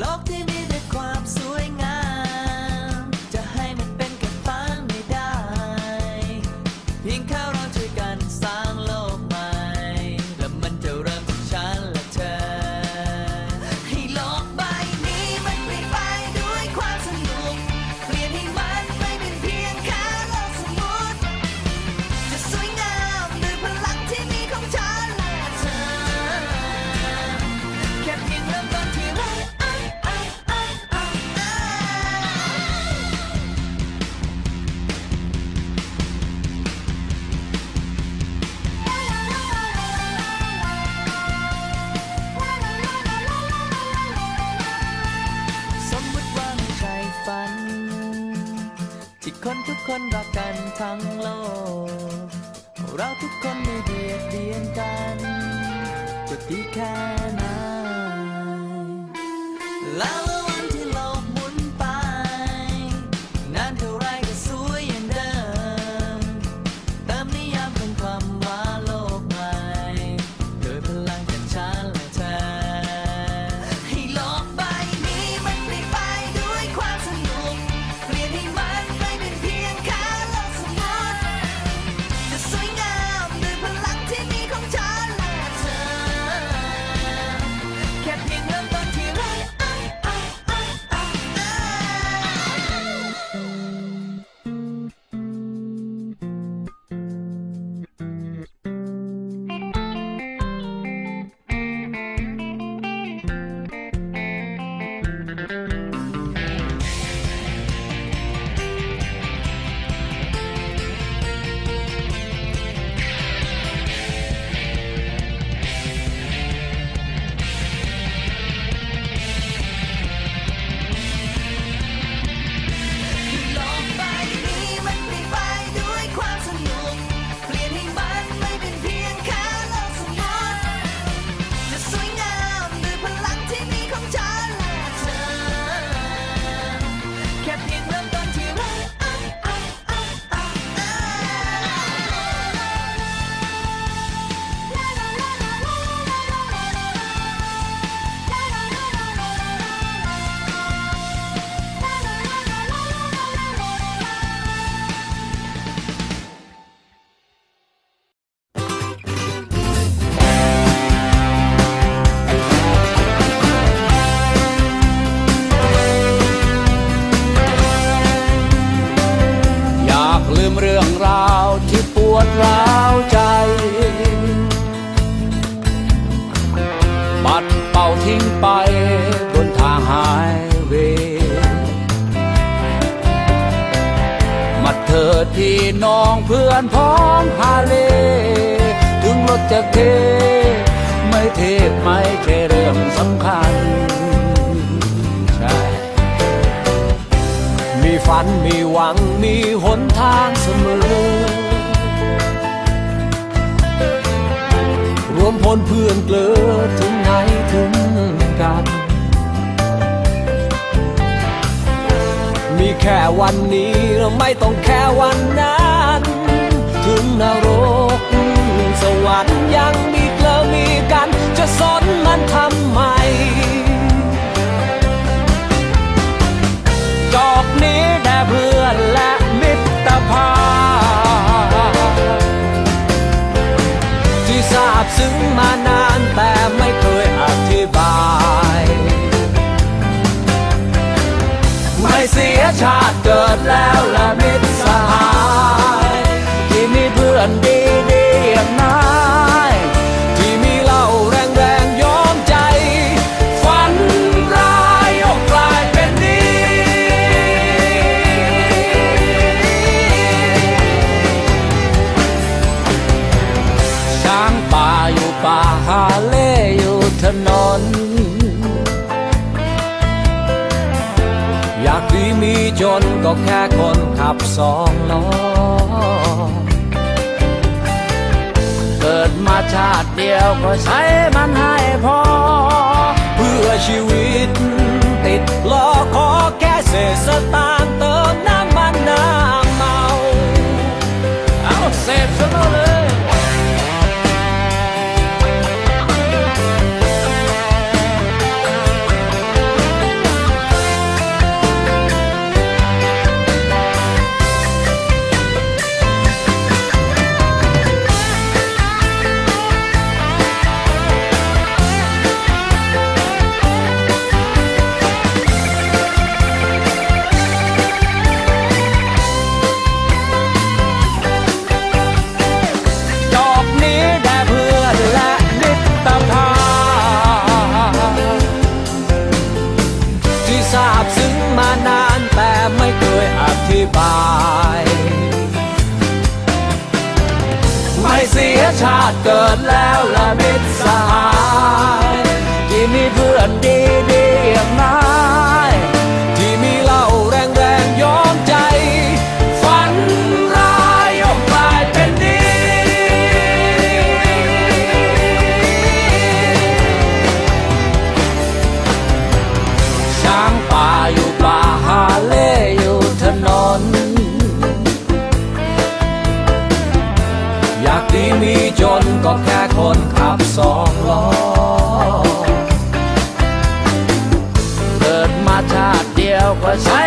locked in คนรักกันทั้งโลก เราทุกคนไม่เบียดเบียนกัน จะดีแค่ไหน องเพื่อนพ้องฮาเล ถึงรถจะเท ไม่เทไม่ใช่เรื่องสำคัญ ใช่ มีฝันมีหวังมีหนทางเสมอ รวมพลเพื่อนเกลือถึงไหนถึงกันมีแค่วันนี้เราไม่ต้องแค่วันนั้น นรก สวรรค์ยังมีเกลือมีกัน จะสนมันทำไม จอกนี้แด่เพื่อนและมิตรภาพที่ทราบซึ้งมานานแต่ไม่เคยอธิบาย ไม่เสียชาติเกิดแล้วและมิตร อนดีดีอย่างนายที่มีเหล่าแรงแรงๆยอมใจ ฝันร้ายออกกลายเป็นดีช้างป่าอยู่ป่าฮาเล่อยู่ถนน อยากดีมีจนก็แค่คนขับสองล้อ กิดมาชาติเดียวก็ใช้มันให้พอ เพื่อชีวิตติดล้อขอแค่เศษสตางค์เติม เกิดแล้วละมิตรสหาย แค่คนขับสองล้อ เกิดมาชาติเดียวก็ใช้